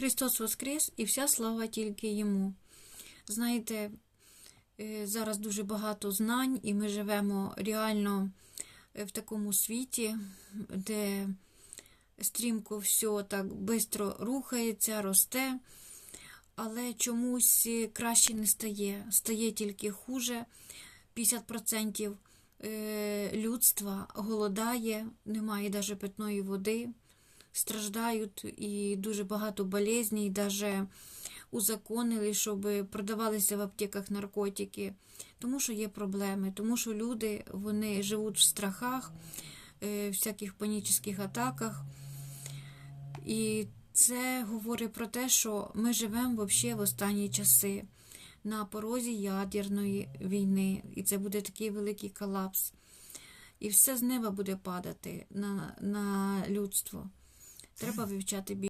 Христос Воскрес і вся слава тільки Йому. Знаєте, е, зараз дуже багато знань, і ми живемо реально е, в такому світі, де стрімко все так швидко рухається, росте, але чомусь е, краще не стає. Стає тільки хуже. 50% е, людства голодає, немає навіть питної води, страждають і дуже багато болезней, навіть узаконили, щоб продавалися в аптеках наркотики, тому що є проблеми, тому що люди вони живуть в страхах, е, всяких панічних атаках. І це говорить про те, що ми живемо взагалі в останні часи на порозі ядерної війни, і це буде такий великий колапс. І все з неба буде падати на, на людство. Треба вивчати більше.